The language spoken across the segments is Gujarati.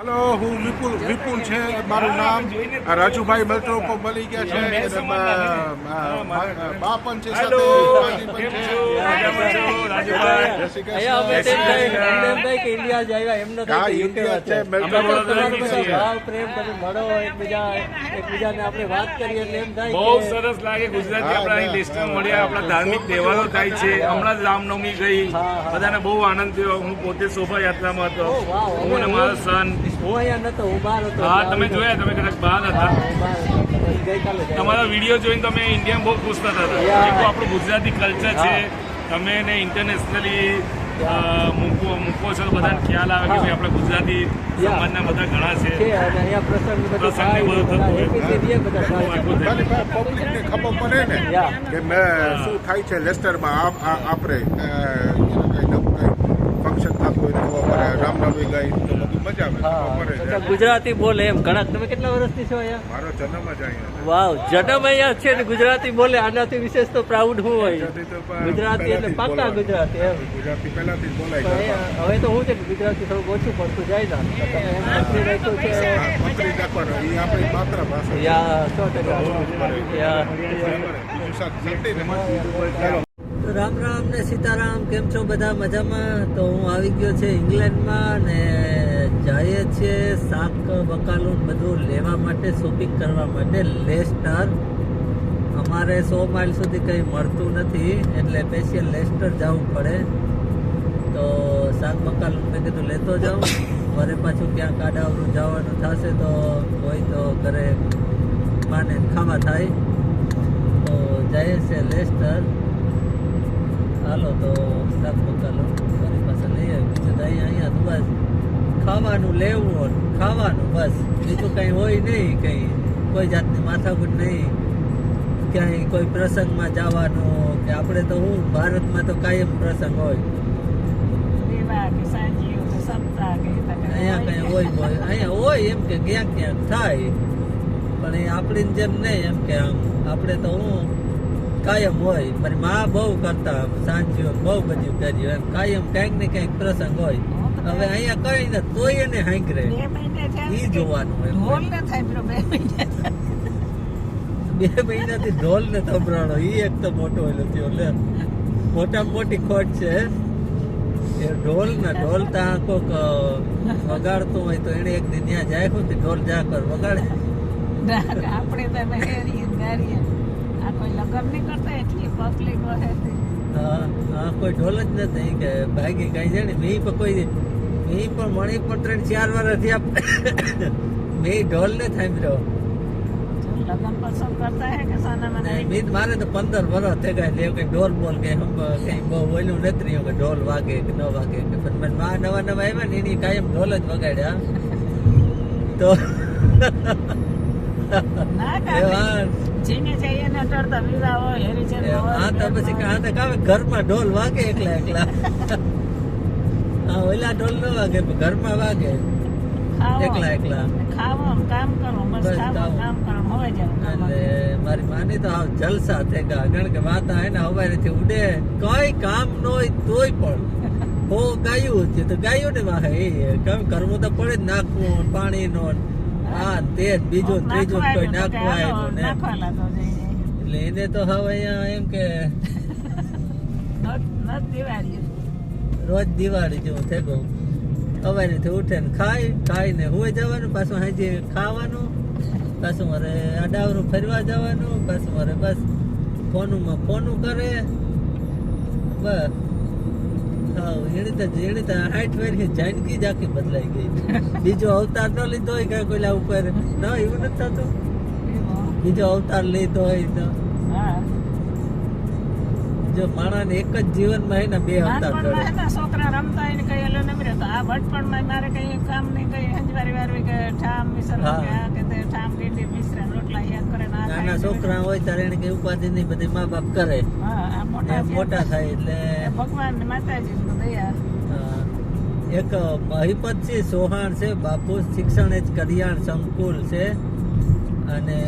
હલો હું વિપુલ વિપુલ છે મારું નામ. રાજુભાઈ મલત્રો ઉપર મળી ગયા છે. બા- પણ છે બહુ સરસ લાગે ગુજરાતી આપણા લિસ્ટમાં મળ્યા. આપણા ધાર્મિક તહેવારો થાય છે. હમણાં જ રામનવમી ગઈ. બધાને બહુ આનંદ થયો. હું પોતે શોભાયાત્રામાં હતો. હું અને મારા સન હું અહીંયા નતો હું બહાર હતો. હા તમે જોયા તમે કદાચ બહાર હતા. તમારા વીડિયો જોઈને તમે ઇન્ડિયામાં બહુ ખુશ થતા હતા. એક તો આપણું ગુજરાતી કલ્ચર છે. તમે એને ઇન્ટરનેશનલી મૂકો મૂકો છો બધાને ખ્યાલ આવે કે ભાઈ આપણે ગુજરાતી. સમાજના બધા ઘણા છે. છે અને અહીંયા પ્રસંગ બધું થતું હોય. ખબર પડે ને કે મેં શું થાય છે લેસ્ટરમાં આપણે અ, નવું કઈ ફંક્શન થતું હોય ખબર પડે. રામનવમી ગઈ મજા આવે. ગુજરાતી બોલે એમ. ઘણા તમે કેટલા વર્ષથી છો અહીંયા? મારો જન્મ જ અહીંયા વાવ જન્મ અહીંયા છે ને ગુજરાતી બોલે. આનાથી વિશેષ તો પ્રાઉડ હું હોય. ગુજરાતી એટલે બોલાય. ગુજરાતી એમ. ગુજરાતી પહેલાથી બોલાય હવે તો હું છે ગુજરાતી થોડુંક ઓછું પડતું જાય ને રાખ્યું છે. યા સો ટકા. રામ રામ ને સીતારામ કેમ છો બધા? મજામાં? તો હું આવી ગયો છે ઇંગ્લેન્ડમાં ને જઈએ છીએ શાક બકાલું બધું લેવા માટે શોપિંગ કરવા માટે. લેસ્ટર અમારે સો માઇલ સુધી કંઈ મળતું નથી, એટલે સ્પેશિયલ લેસ્ટર જવું પડે. તો શાક બકાલું મેં કીધું, લેતો જાઉં. વરે પાછું ક્યાંક આડાવરું જવાનું થશે તો હોય તો ઘરે માને ખાવા થાય. તો જઈએ છે લેસ્ટર હાલો, તો શાક બકાલો મારી પાસે લઈ આવ્યું. બીજું અહીંયા તો બસ. ખાવાનું લેવું હોય, ખાવાનું બસ. બીજું કંઈ હોય નહીં કંઈ કોઈ જાતની માથાકૂટ નહીં ક્યાંય કોઈ પ્રસંગમાં જવાનો કે આપણે તો હું ભારતમાં તો કાયમ પ્રસંગ હોય. અહીંયા કંઈ હોય હોય. અહીંયા હોય એમ કે ક્યાંક ક્યાંક થાય. પણ એ આપણી જેમ નહીં એમ કે આમ આપણે તો હું કાયમ હોય. પણ મા બહુ કરતા સાંજ્યો બહુ બધું કર્યું. એમ કાયમ કંઈક ને કંઈક પ્રસંગ હોય. હવે અહીંયા કઈ ને તોય એને હાંકરે. ઈ જોવાનું. ઢોલ ને થાય બે મહિને બે મહિનાથી ઢોલ ને સંભળાણો ઈ એક તો મોટો ઓલો થયો લે. મોટા મોટી ખોટ છે એ ઢોલ ને ઢોલ ત્યાં કોક વગાડતો હોય તો એને એક દિન ત્યાં જાય ખુદ ઢોલ જા કર વગાડે. આપણે તો ગારીએ. આ કોઈ લગન નહીં કરતા એટલી પબ્લિક હોય હા કોઈ ઢોલ જ નથી કે ભાગી કઈ જાણે મેં પણ કોઈ મેં પણ મણી પણ ત્રણ ચાર વાર થયા મેં ઢોલ ને થાય જો લગ્ન પસંદ કરતા હે કે સાના મને મેં મારે તો પંદર વર્ષ થઈ ગયા એટલે કઈ ઢોલ બોલ કે કઈ બહુ ઓલું નથી રહ્યું કે ઢોલ વાગે કે ન વાગે. કે પણ મને માં નવા નવા આવ્યા ને એની કાયમ ઢોલ જ વગાડ્યા. તો ઘરમાં ઢોલ વાગે એકલા એકલા. હા ઓલા ઢોલ ન વાગે ઘરમાં વાગે. એકલા એકલા. ખાવો કામ કરો બસ બસ કામ કરો હવે જાવ મારી માની તો હાવ જલસા થઈ ગયા. કારણ કે વાત હે ને હવારેથી ઉડે. કઈ કામ ન હોય તોય પણ. હો ગાયું છે તો ગાયું ને વાહે. એ કામ કરવું તો પડે જ નાખવું પાણી નો આ તે બીજો ત્રીજો કોઈ નાખવા ને. એટલે એને તો હવે અહીંયા એમ કે દિવાળી. રોજ દિવાળી જેવું થઈ ગયું હવારેથી ઉઠે ને ખાય ખાઈને હુઈ જવાનું પાછું હાજે ખાવાનું પાછું મારે અડાવરું ફરવા જવાનું પાછું મારે બસ ફોનમાં ફોનું કરે. બસ. હા એની તો એની તો હાઈટ જિંદગી જ આખી બદલાઈ ગઈ. બીજો અવતાર ન લીધો હોય કાંઈ કોઈ ઉપર. ના એવું નથી થતું. બીજો અવતાર લીધો હોય તો. હા. જો માણસને એક જ જીવનમાં હે ને બે અવતાર નાનપણમાં કરે. હે ને છોકરા રમતા હોય ને કઈ એલો નમી રહેતો આ બચપણમાં મારે કઈ કામ નહીં કઈ હંજવારી વારવી કે ઠામ મિસર કે તે ઠામ ડીંડી મિશ્રણ રોટલા યાદ કરે ના નાના છોકરા હોય ત્યારે એને કઈ ઉપાધિ નહીં બધી મા બાપ કરે. હા આ મોટા મોટા થાય એટલે ભગવાન માતાજી દયા એક મહિપત છે સોહાણ છે બાપુ શિક્ષણ એ જ કરિયાણ સંકુલ છે. અને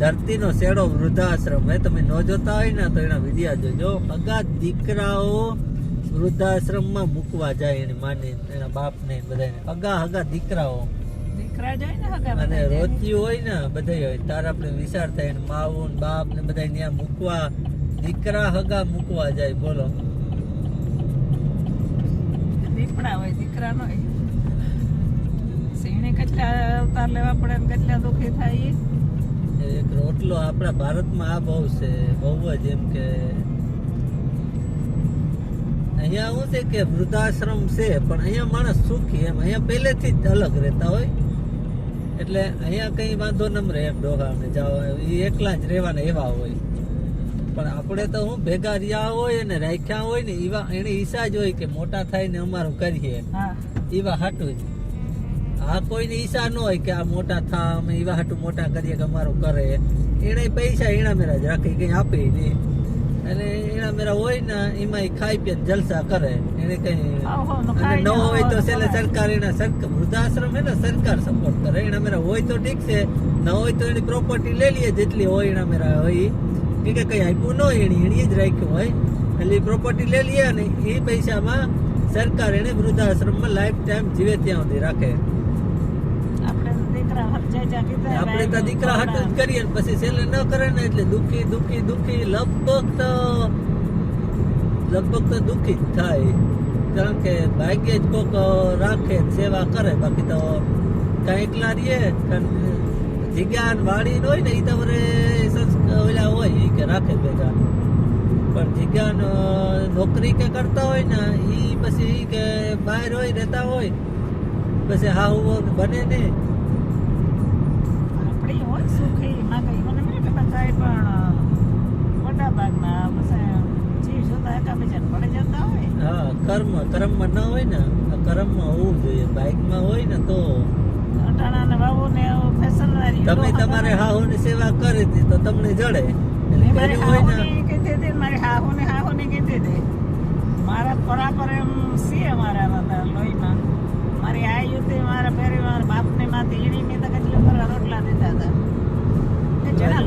ધરતીનો શેડો વૃદ્ધાશ્રમ. એ તમે ન જોતા હોય ને તો એના વિડિયા જોજો. અગા દીકરાઓ વૃદ્ધાશ્રમમાં મૂકવા જાય એની માની એના બાપને બધાને. અગા હગા દીકરાઓ. અને. રોતિયું હોય ને બધા હોય. તાર આપણે વિચાર થાય ને માવું ને બાપ ને બધા ત્યાં મૂકવા દીકરા હગા મૂકવા જાય. બોલો. દીપડા હોય દીકરા નો સિંહને કેટલા અવતાર લેવા પડે કેટલા દુઃખી થાય. એક રોટલો આપણા ભારતમાં આ બહુ છે બહુ જ એમ કે અહીંયા શું છે કે વૃદ્ધાશ્રમ છે પણ અહીંયા માણસ સુખી એમ અહીંયા પહેલેથી જ અલગ રહેતા હોય. એટલે અહીંયા કઈ વાંધો નમ રહે એમ ડોહાને જાઓ એ એકલા જ રહેવાના એવા હોય. પણ આપણે તો હું ભેગા રહ્યા હોય અને રાખ્યા હોય ને એવા એને ઈચ્છા જ હોય કે મોટા થાય ને અમારું કરીએ એવા હાટું જ. આ કોઈને ઈચ્છા ન હોય કે આ મોટા થા અમે એવા હાટું મોટા કરીએ કે અમારું કરે. એને પૈસા એના મેરા જ રાખે કઈ આપે નહીં. એટલે એના મેરા હોય ને એમાં ખાઈ પીને જલસા કરે. એને કઈ નું અને હોય તો છેલ્લે સરકાર એના સરકાર વૃદ્ધાશ્રમ હે ને સરકાર સપોર્ટ કરે. એના મેરા હોય તો ઠીક છે ન હોય તો એની પ્રોપર્ટી લઈ લઈએ જેટલી હોય એના મેરા હોય. ઈ કે કઈ આપ્યું ન હોય એની એની જ રાખ્યું હોય. એટલે પ્રોપર્ટી લઈ લઈએ અને એ પૈસામાં સરકાર એને વૃદ્ધાશ્રમમાં લાઈફ ટાઈમ જીવે ત્યાં સુધી રાખે. આપણે તો દીકરા હાટું જ કરીએ પછી છેલ્લે ન કરે ને એટલે દુખી દુખી દુખી લગભગ તો લગભગ તો દુખી જ થાય. કારણ કે ભાગ્ય જ કોક રાખે સેવા કરે. બાકી તો કાંઈ એકલા રહીએ જગ્યા વાળી હોય ને એ તો વરે ઓલા હોય કે રાખે ભેગા. પણ જગ્યા નોકરી કે કરતા હોય ને એ પછી ઈ કે બહાર હોય રહેતા હોય પછી હાહુ બને નહીં. હા કર્મ કર્મમાં ન હોય ને આ કર્મમાં હોવું જોઈએ. બાઇકમાં હોય ને તો ને તમે તમારે હાહુની સેવા કરી હતી તો તમને જડે. મારી ને ને બરાબર એમ સીએ મારા લોહીમાં. મારી હતી મારા પેરી મારા બાપને માંથી ઈડી મેં તો કેટલી રોટલા દેતા હતા. જેના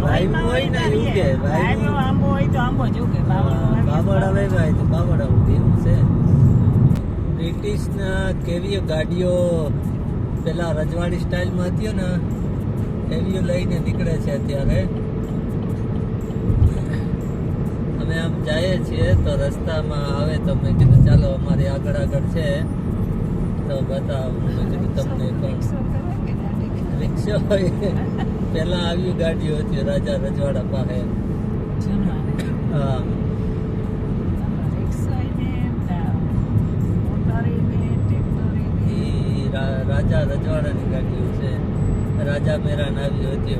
હોય ને એવું કે, આંબો હોય તો આંબો જ વાવીએ તો ઉગે એવું છે. બ્રિટિશના કેવી ગાડીઓ પેલા રજવાડી સ્ટાઇલમાં હતી ને એવી લઈને નીકળે છે અત્યારે. અમે આમ જઈએ છીએ તો રસ્તામાં આવે તો મેં કીધું ચાલો અમારી આગળ આગળ છે. તો બતાવું મેં કીધું તમને પણ? રિક્ષા હોય. પેલા આવી ગાડીઓ હતી રાજા રજવાડા પાસે. હા. રાજા રજવાડાની ગાડીઓ છે. રાજા મેરાન આવી હતી.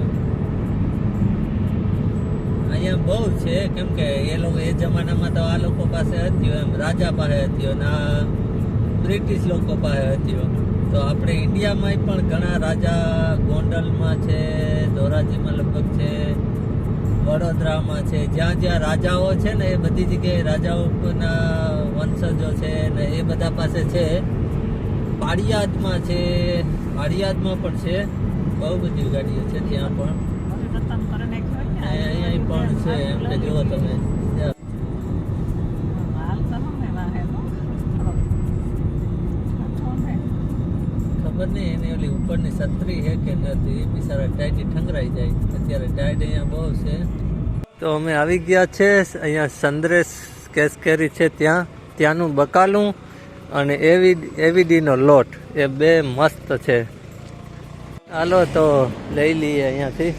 અહીંયા બહુ છે કેમ કે એ લોકો એ જમાનામાં તો આ લોકો પાસે હતી એમ. રાજા પાસે હતી અને આ બ્રિટિશ લોકો પાસે હતી તો આપણે ઇન્ડિયામાં પણ ઘણા રાજા ગોંડલમાં છે ધોરાજીમાં લગભગ છે વડોદરામાં છે જ્યાં જ્યાં રાજાઓ છે ને એ બધી જગ્યાએ રાજાઓના વંશજો છે ને એ બધા પાસે છે પાડિયાદમાં છે પાડિયાદમાં પણ છે બહુ બધી ગાડીઓ છે ત્યાં પણ. અહીંયા પણ છે એમ કે જુઓ તમે ઉપરની છત્રી છે કે નથી એ બિચારા ટાઈટી ઠંગરાઈ જાય. અત્યારે ટાઈટ અહીંયા બહુ છે. તો અમે આવી ગયા છે અહીંયા સંદ્રેશ કેસકેરી છે ત્યાં. ત્યાંનું બકાલું અને એવી એવીડીનો લોટ. એ બે મસ્ત છે. હાલો તો લઈ લઈએ અહીંયાથી.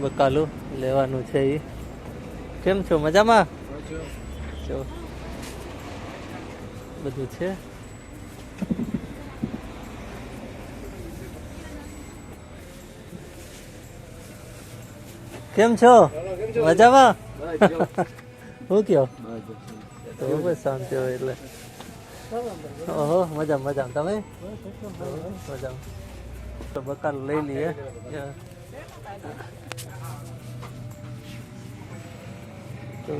બકાલું લેવાનું છે એ કેમ છો? મજામાં. જો. બધું છે? કેમ છો? મજામાં? હું કયો? તો બસ શાંતિ હોય એટલે. ઓહો, મજા મજા. તમે? મજા તો બકાલ લઈ લઈએ. તો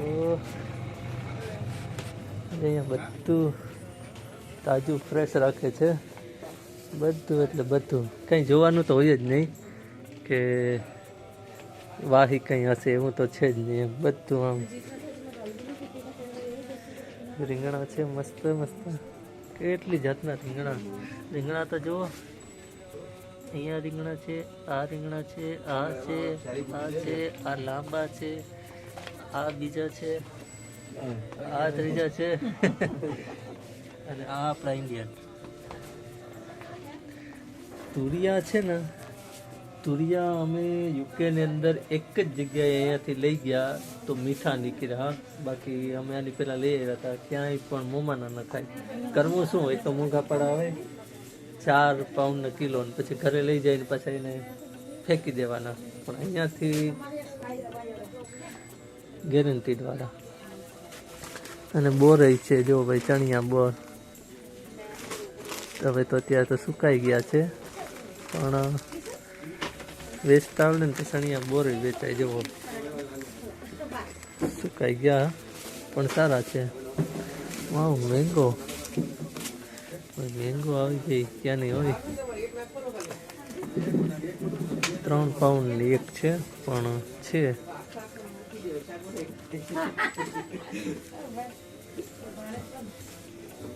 અહીંયા બધું તાજું ફ્રેશ રાખે છે. બધું એટલે બધું. કંઈ જોવાનું તો હોય જ નહીં કે વાહી કંઈ હશે એવું તો છે જ નહીં એમ. બધું આમ. રીંગણા છે મસ્ત મસ્ત. કેટલી જાતના રીંગણા. રીંગણા તો જુઓ. અહીંયા રીંગણા છે, આ રીંગણા છે, આ છે આ છે, આ લાંબા છે, આ બીજા છે, આ ત્રીજા છે. અને આ આપણા ઇન્ડિયન તુરિયા છે ને તુરિયા અમે યુકેની અંદર એક જ જગ્યાએ અહીંયાથી લઈ ગયા તો મીઠા નીકળ્યા. બાકી અમે આની પહેલાં લઈ આવ્યા હતા. ક્યાંય પણ મોમાના ન થાય કરવું શું? હોય તો મોંઘા પડા આવે, ચાર પાઉન્ડ કિલો ને પછી ઘરે લઈ જઈને પાછા એને ફેંકી દેવાના. પણ અહીંયાથી ગેરંટી દ્વારા અને બોરય છે, જો ભાઈ ચણિયા બોર. હવે તો અત્યારે તો સુકાઈ ગયા છે. પણ વેચતા આવડે ને તો ચણિયા બોર વેચાઈ જવો સુકાઈ ગયા, પણ સારા છે. વાવ મેંગો મેંગો આવી ગઈ. ક્યાં નહીં હોય? ત્રણ પાઉન્ડની એક છે, પણ છે.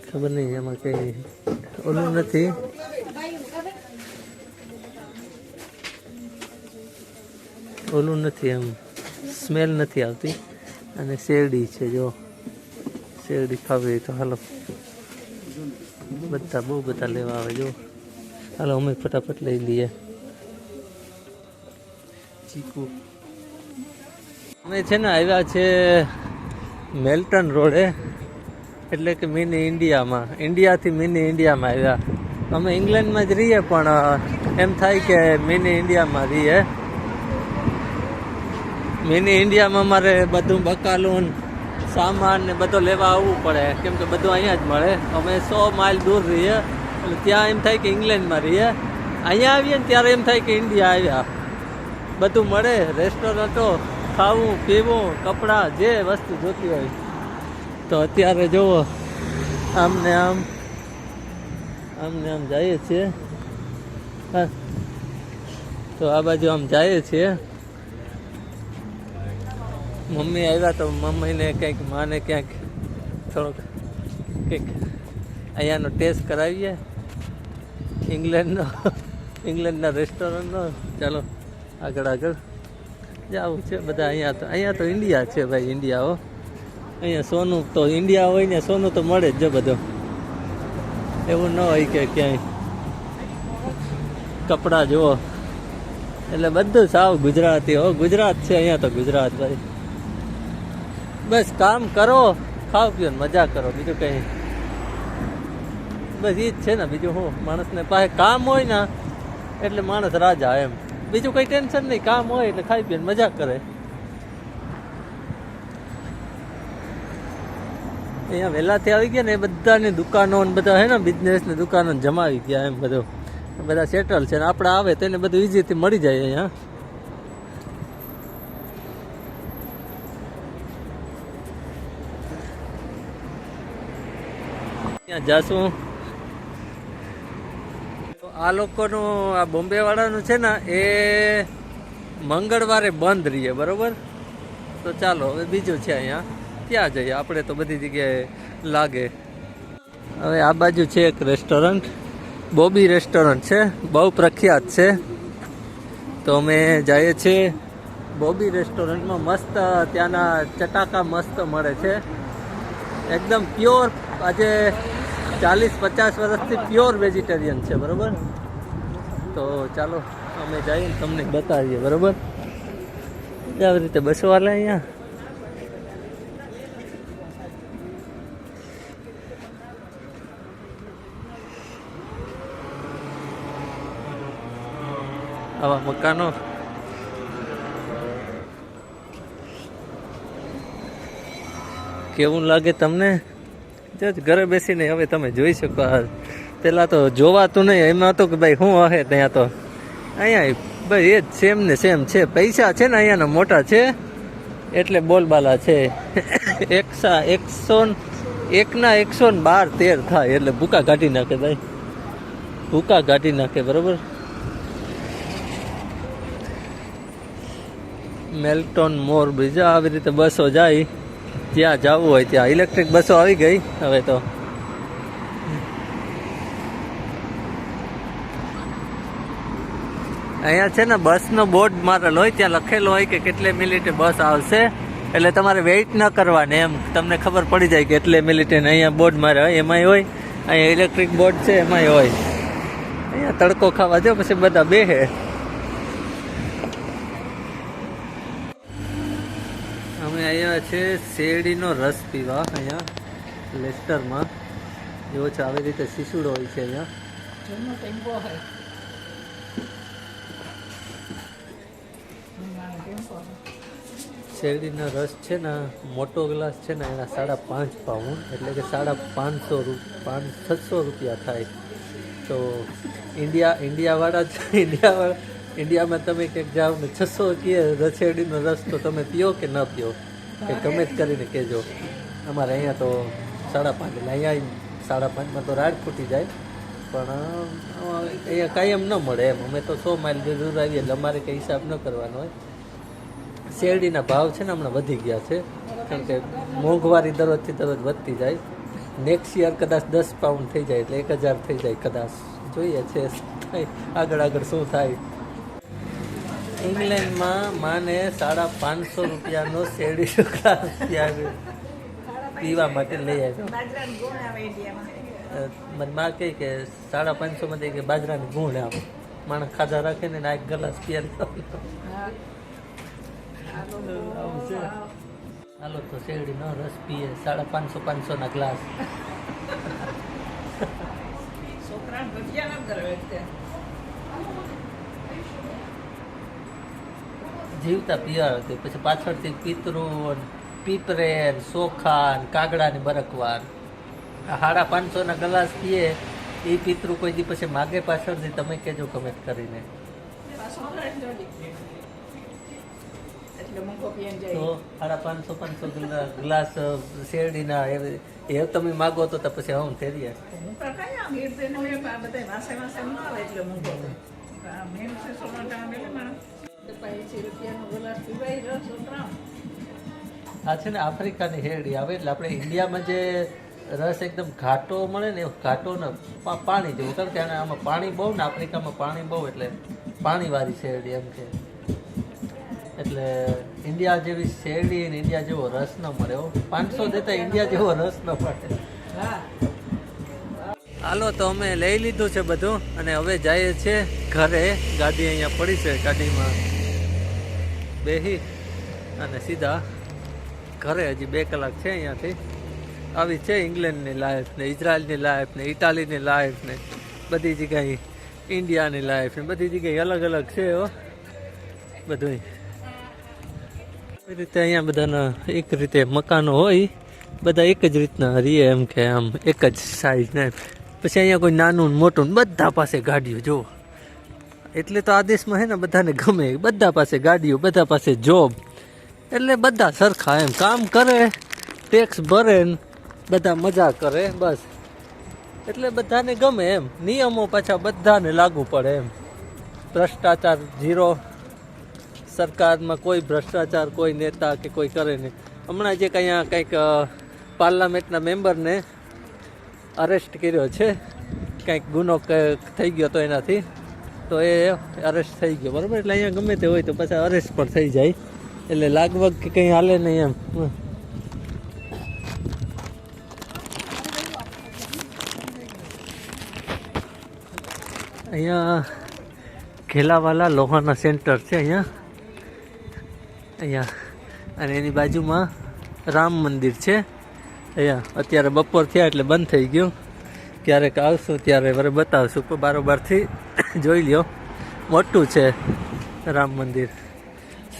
ખબર નહીં, એમાં કઈ ઓલું નથી. ઓલું નથી એમ, સ્મેલ નથી આવતી. અને શેરડી છે, જો. શેરડી ખાવી હોય તો હાલો. બધા બહુ બધા લેવા આવે, જો. હાલો, અમે ફટાફટ લઈ લઈએ. ચીકુ. અમે છે ને આવ્યા છે મેલ્ટન રોડે. એટલે કે મિની ઇન્ડિયામાં. ઇન્ડિયાથી મિની ઇન્ડિયામાં આવ્યા. અમે ઇંગ્લેન્ડમાં જ રહીએ, પણ એમ થાય કે મિની ઇન્ડિયામાં રહીએ. મિની ઇન્ડિયામાં મારે બધું બકાલું સામાન ને બધું લેવા આવવું પડે. કેમ કે બધું અહીંયા જ મળે. અમે સો માઇલ દૂર રહીએ. એટલે ત્યાં એમ થાય કે ઇંગ્લેન્ડમાં રહીએ. અહીંયા આવીએ ને ત્યારે એમ થાય કે ઇન્ડિયા આવ્યા. બધું મળે. રેસ્ટોરન્ટો, ખાવું, પીવું, કપડાં, જે વસ્તુ જોતી હોય. તો અત્યારે જુઓ, આમને આમ આમને આમ જઈએ છીએ. તો આ બાજુ આમ જઈએ છીએ. મમ્મી આવ્યા તો મમ્મીને કંઈક, માને ક્યાંક થોડોક કંઈક અહીંયાનો ટેસ્ટ કરાવીએ. ઇંગ્લેન્ડનો ઇંગ્લેન્ડના રેસ્ટોરન્ટનો ચાલો, આગળ આગળ. જવું છે બધા અહીંયા તો અહીંયા તો ઇન્ડિયા છે ભાઈ ઇન્ડિયા હો. અહીંયા સોનું તો ઇન્ડિયા હોય ને સોનું તો મળે જ જો બધું. એવું ન હોય કે ક્યાંય. કપડાં જુઓ. એટલે બધું સાવ ગુજરાતી હો. ગુજરાત છે અહીંયા તો ગુજરાત ભાઈ. બસ કામ કરો, ખાવ પીઓ મજા કરો, બીજું કંઈ બસ એ જ છે ને, બીજું શું માણસને પાસે કામ હોય ને, એટલે માણસ રાજા એમ. બીજું કંઈ ટેન્શન નહીં, કામ હોય એટલે ખાઈ પીને મજા કરે. અહીંયા વહેલાથી આવી ગયા ને, એ બધાની દુકાનો ને બધા હે ને બિઝનેસની દુકાનો જમાવી ગયા એમ બધું. બધા સેટલ છે ને, આપણે આવે તો એને બધું ઇઝીથી મળી જાય અહીંયા. જાશું. આ લોકોનું, આ બોમ્બે વાળાનું છે ને, એ મંગળવારે બંધ રહીએ, બરોબર? તો ચાલો, હવે બીજું છે અહીંયા. ત્યાં જઈએ? આપણે તો બધી જગ્યાએ લાગે. હવે આ બાજુ છે એક રેસ્ટોરન્ટ બોબી રેસ્ટોરન્ટ છે. બહુ પ્રખ્યાત છે. તો અમે જઈએ છીએ. બોબી રેસ્ટોરન્ટમાં મસ્ત, ત્યાંના ચટાકા મસ્ત મળે છે. એકદમ પ્યોર આજે ચાલીસ, પચાસ વર્ષથી પ્યોર વેજીટેરિયન છે, બરોબર? તો ચાલો, અમે જઈને તમને બતાવીએ, બરોબર? આવી રીતે બસો વાલે અહીંયા. આવા મકાનો. કેવું લાગે તમને? જો ઘરે બેસીને હવે તમે જોઈ શકો આ. પેલા તો જોવાતું નહીં, એમાં તો કે ભાઈ શું હશે ત્યાં તો. અહીંયા ભાઈ એ જ સેમ ને સેમ છે. પૈસા છે ને અહીંયાના મોટા છે. એટલે બોલબાલા છે. એકસા, એકસો એકના એકસો ને બાર તેર થાય. એટલે ભૂકા કાઢી નાખે ભાઈ. ભૂકા કાઢી નાખે, બરોબર? મેલ્ટોન મોર બીજા આવી રીતે બસો જાય. જ્યાં જવું હોય ત્યાં. ઇલેક્ટ્રિક બસો આવી ગઈ હવે તો. અહીંયા છે ને બસનો બોર્ડ મારેલો હોય ત્યાં લખેલો હોય કે કેટલે મિનિટે બસ આવશે. એટલે તમારે વેઇટ ન કરવાની એમ. તમને ખબર પડી જાય કે એટલે મિનિટે અહીંયા બોર્ડ મારે હોય, એમાંય હોય. અહીંયા ઇલેક્ટ્રિક બોર્ડ છે, એમાંય હોય. અહીંયા તડકો ખાવા જો પછી બધા બેહે અમે અહીંયા છે શેરડીનો રસ પીવા અહીંયા લેસ્ટરમાં. જેવો છે આવી રીતે શીશુડો હોય છે અહીંયા. શેરડીનો રસ છે ને મોટો ગ્લાસ છે ને એના સાડા પાંચ પાઉન્ડ એટલે કે સાડા પાંચસો પાંચ છસો રૂપિયા થાય. તો ઇન્ડિયા ઇન્ડિયાવાળા જ ઇન્ડિયાવાળા ઇન્ડિયામાં તમે ક્યાંક જાઓ ને છસો કહે શેરડીનો રસ તો તમે પીઓ કે ન પીઓ? કે ગમે જ કરીને કહેજો. અમારે અહીંયા તો સાડા પાંચ, એટલે અહીંયા સાડા પાંચમાં તો રાડ ફૂટી જાય. પણ અહીંયા કાયમ ન મળે એમ. અમે તો સો માઇલ દૂર આવીએ એટલે અમારે કંઈ હિસાબ ન કરવાનો હોય. શેરડીના ભાવ છે ને હમણાં વધી ગયા છે. કારણ કે મોંઘવારી દરરોજથી દરરોજ વધતી જાય. નેક્સ્ટ યર કદાચ દસ પાઉન્ડ થઈ જાય, એટલે એક હજાર થઈ જાય. કદાચ જોઈએ છે આગળ આગળ શું થાય. ઇંગ્લેન્ડમાં માને સાડા પાંચસો રૂપિયાનો ગ્લાસ ત્યાં પીવા માટે લઈ આવ્યો. મને માં કહે કે સાડા પાંચસોમાં દે કે બાજરાની ગુણ આમ માણસ ખાધા રાખે ને એક ગ્લાસ પીએ હાલો તો શેરડીનો રસ પીએ. સાડા પાંચસો પાંચસોના ગ્લાસ. છોકરા ભજીયા ન કરે તે જીવતા પીવા હતી પછી પાછળથી પિતૃ પીપરેન સોખાન કાગડાની બરકવાર આ સાડા પાંચસોના ગ્લાસ પીએ એ પિતૃ કોઈ દી પછી માગે પાછળથી તમે કહેજો કમેન્ટ કરીને. તો સાડા પાંચસો પાંચસો ગ્લાસ શેરડીના એ- તમે માગો તો તો પછી હું ન પીવાય રહ્યો આ છે ને આફ્રિકાની શેરડી આવે એટલે આપણે ઇન્ડિયામાં જે રસ એકદમ ઘાટો મળે ને ઘાટો ને પાણી જેવું. કારણ કે આમાં પાણી બહુ ને આફ્રિકામાં પાણી બહુ એટલે પાણીવાળી શેરડી એમ કે. એટલે ઇન્ડિયા જેવી શેરડી ને ઇન્ડિયા જેવો રસ ન મળે પાંચસો દેતા ઇન્ડિયા જેવો રસ ન મળે. હાલો તો અમે લઈ લીધું છે બધું અને હવે જઈએ છીએ ઘરે. ગાડી અહીંયા પડી છે ગાડીમાં. બેહી અને સીધા ઘરે હજી બે કલાક છે અહીંયાથી. આવી છે ઇંગ્લેન્ડની લાઈફ ને, ઇઝરાયલની લાઈફ ને, ઇટાલીની લાઈફ ને, બધી જગ્યાએ, ઇન્ડિયાની લાઈફ ને, બધી જગ્યાએ અલગ અલગ છે હો. બધું એ રીતે અહીંયા બધાના એક રીતે મકાનો હોય, બધા એક જ રીતના રીએ એમ કે આમ એક જ સાઈઝ ને. પછી અહીંયા કોઈ નાનું મોટું બધા પાસે ગાડીઓ, જુઓ. એટલે તો આ દેશમાં હે ને બધાને ગમે. બધા પાસે ગાડીઓ, બધા પાસે જોબ એટલે બધા સરખા એમ કામ કરે ટેક્સ ભરે બધા મજા કરે, બસ. એટલે બધાને ગમે એમ. નિયમો પાછા બધાને લાગુ પડે એમ. ભ્રષ્ટાચાર ઝીરો. સરકારમાં કોઈ ભ્રષ્ટાચાર, કોઈ નેતા કે કોઈ કરે નહીં. હમણાં જે કંઈ કંઈક પાર્લામેન્ટના મેમ્બરને અરેસ્ટ કર્યો છે, કંઈક ગુનો થઈ ગયો તો એનાથી. તો એ અરેસ્ટ થઈ ગયો. બરાબર? એટલે અહીંયા ગમે તે હોય તો પછી અરેસ્ટ પણ થઈ જાય. એટલે લાગવગ કે કંઈ હાલે નહીં એમ. અહીંયા ઘેલાવાલા લોહાના સેન્ટર છે અહીંયા. અહીંયા. અને એની બાજુમાં રામ મંદિર છે. અહીંયા અત્યારે બપોર થયા એટલે બંધ થઈ ગયું. ક્યારેક આવશું ત્યારે વરે બતાવશું. પણ બારોબારથી જોઈ લ્યો, મોટું છે રામ મંદિર.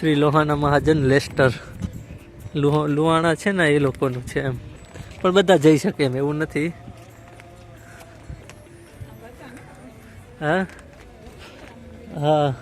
શ્રી લોહાના મહાજન લેસ્ટર. લુહો, લુહાણા છે ને એ લોકોનું છે એમ. પણ બધા જઈ શકે એમ, એવું નથી. હા? હા.